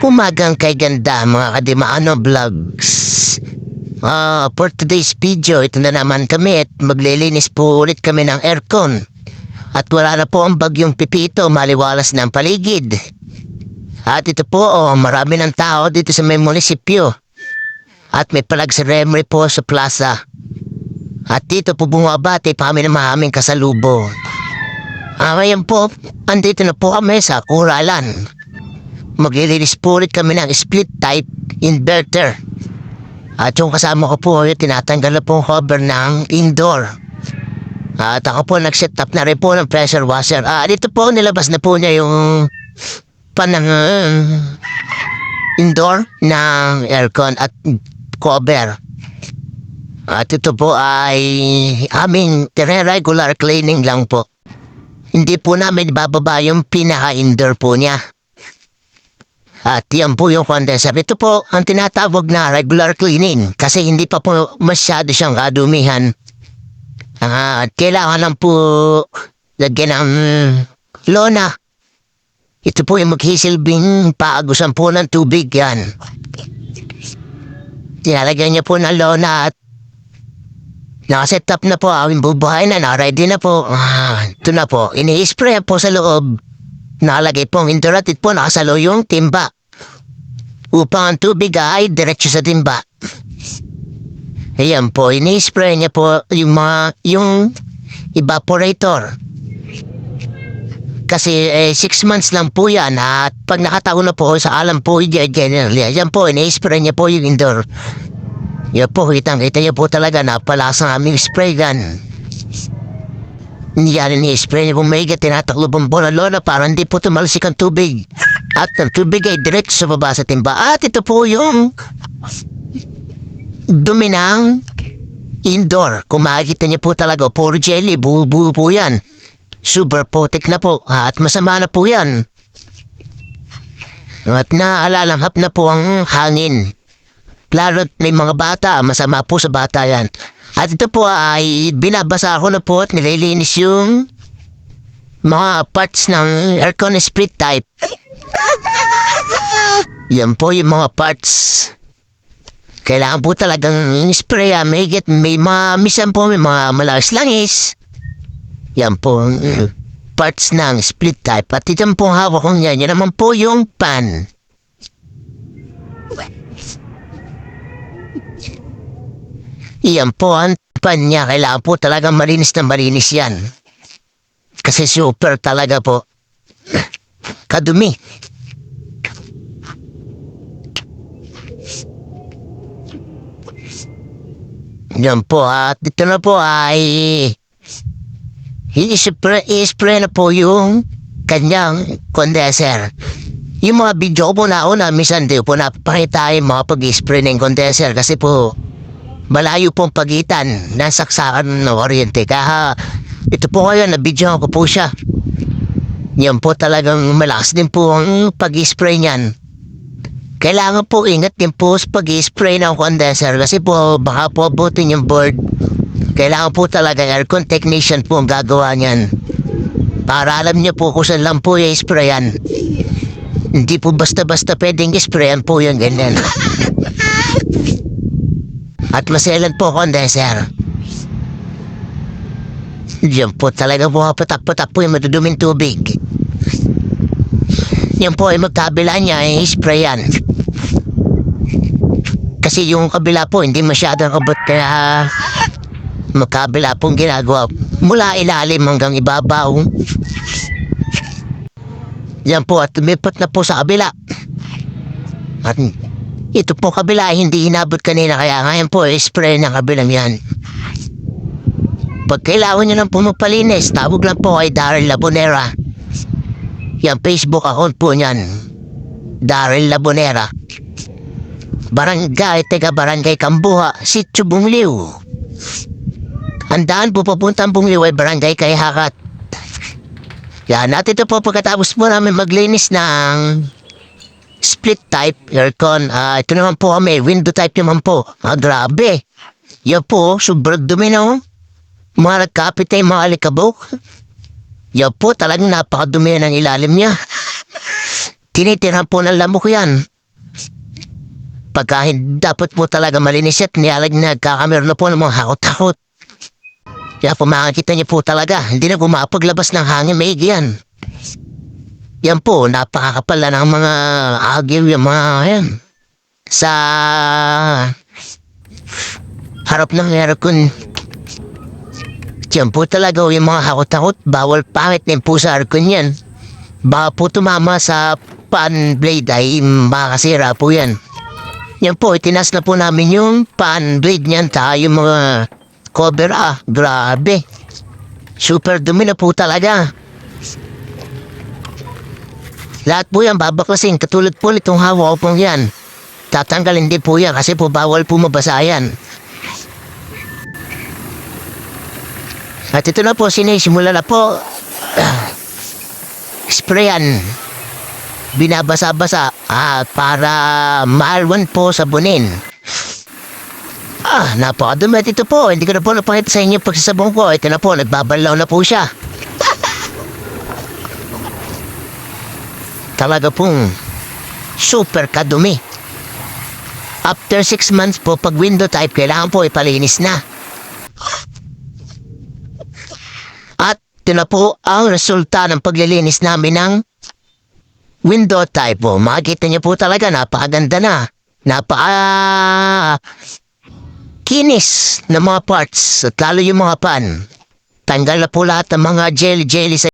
Umagang kay ganda mga kadimaano vlogs. Ah, for today's video, ito na naman kami at maglilinis po ulit kami ng aircon. At wala na po ang bagyong pipito, maliwalas ng paligid. At ito po, oh, marami ng tao dito sa may munisipyo. At may palag si Remre po sa plaza. At dito po bumabati pa kami ng maraming kasalubo. Ah, ngayon po, andito na po kami sa Kuralan. Maglilinis po ulit kami ng split type inverter. At yung kasama ko po, yung tinatanggal na po ang cover ng indoor. At ako po nag-set up na rin po ng pressure washer. Ah, dito po nilabas na po niya yung panang uh, indoor ng aircon at cover. At ito po ay aming regular cleaning lang po. Hindi po namin bababa yung pinaka-indoor po niya. At yan po yung condenser. Ito po ang tinatawag na regular cleaning kasi hindi pa po masyado siyang kadumihan. At kailangan lang po lagyan ng lona. Ito po yung maghisilbing paagusan po ng tubig yan. Tinalagyan niya po ng lona at nakaset up na po. Awing bubuhay na, na-ready na po. Ah, ito na po. Ini-spray po sa loob. Nakalagay pong induratit po nakasalo yung timba. Upang ang tubig ay diretso sa timba. Ayan po, ini-spray niya po yung mga, yung evaporator. Kasi eh, six months lang po yan at pag nakataon na po sa alam po generally, yan po, ini-spray niya po yung indoor. Yan po, kitang kita niyo po talaga na palasang aming spray gun. Yan ini-spray niya po may tinataklo ang bola lola para hindi po tumalsik ang tubig. At ang tubig ay direct sa baba sa timba. At ito po yung dumi ng indoor. Kung makikita niyo po talaga, puro jelly, buo-buo po yan. Super potik na po at masama na po yan. At naalalanghap na po ang hangin. Lalo't may mga bata, masama po sa bata yan. At ito po ay binabasa ko na po at nililinis yung mga parts ng aircon split type. Yan po yung mga parts. Kailangan po talagang spray ah, may get, may mga, misan po may mga malakas langis. Yan po ang uh, parts ng split type. At ito po ang hawak kong yan, yan naman po yung pan. Yan po ang pan niya. Kailangan po talagang malinis na malinis yan. Kasi super talaga po. Kadumi. Yan po at dito na po ay i-spray, i-spray na po yung kanyang condenser. Yung mga video po na una, minsan di po napakita yung mga pag-spray ng condenser kasi po malayo pong pagitan ng saksakan ng oriente. Kaya ito po ngayon, na-video ko po siya. Yan po talagang malakas din po ang pag-spray niyan. Kailangan po ingat din po sa pag-spray ng condenser kasi po baka po abutin yung board. Kailangan po talaga aircon technician po ang gagawa niyan. Para alam niyo po kung saan lang po yung sprayan. Hindi po basta-basta pwedeng sprayan po yung ganyan. At maselan po condenser. Diyan po talaga po patak-patak po yung maduduming tubig. Yan po ay magkabila niya ay sprayan. Kasi yung kabila po hindi masyadong abot kaya magkabila pong ginagawa mula ilalim hanggang ibabaw. Yan po at tumipat na po sa kabila. At ito po kabila hindi inabot kanina kaya ngayon po spray ng kabilang yan. Pag kailangan nyo ng pumapalinis, tawag lang po kay Daryl Labonera. Yan Facebook account po niyan. Daryl Labonera. Barangay, tega Barangay Kambuha, Sitio Bungliw. Ang daan po papuntang Bungliw ay Barangay kay Hakat. Yan, at ito po pagkatapos po namin maglinis ng split type aircon. Ah, ito naman po kami, window type naman po. Ah, grabe. Yan po, sobrang dumi na oh. Mga nagkapit ay mga alikabok. Yan po, talagang napakadumi ng ilalim niya. Tinitirahan po ng lamok yan. Pagka dapat po talaga malinis at nialag na nagkakamero na po ng mga hakot-hakot. Kaya po makikita niyo po talaga, hindi na pumapaglabas ng hangin maigi yan. Yan po, napakakapal na ng mga agyo yung mga yan. Sa harap ng aircon. Yan po talaga yung mga hakot-hakot, bawal pangit din po sa aircon yan. Baka po tumama sa pan blade ay makakasira po yan. Yan po, itinas na po namin yung pan blade niyan ta yung mga cover ah. Grabe. Super dumi na po talaga. Lahat po yan babaklasin katulad po nitong hawa ko pong yan. Tatanggalin din po yan kasi po bawal po mabasa yan. At ito na po, sinisimula na po. Sprayan. Binabasa-basa ah, para maalwan po sabunin. Ah, napakadumi at ito po. Hindi ko na po napakita sa inyo pagsasabong ko. Ito na po, nagbabalaw na po siya. Talaga pong super kadumi. After six months po, pag window type, kailangan po ipalinis na. At ito na po ang resulta ng paglilinis namin ng window type po. Makikita niyo po talaga, napakaganda na. Napaka kinis ng mga parts at lalo yung mga pan. Tanggal na po lahat ng mga jelly-jelly sa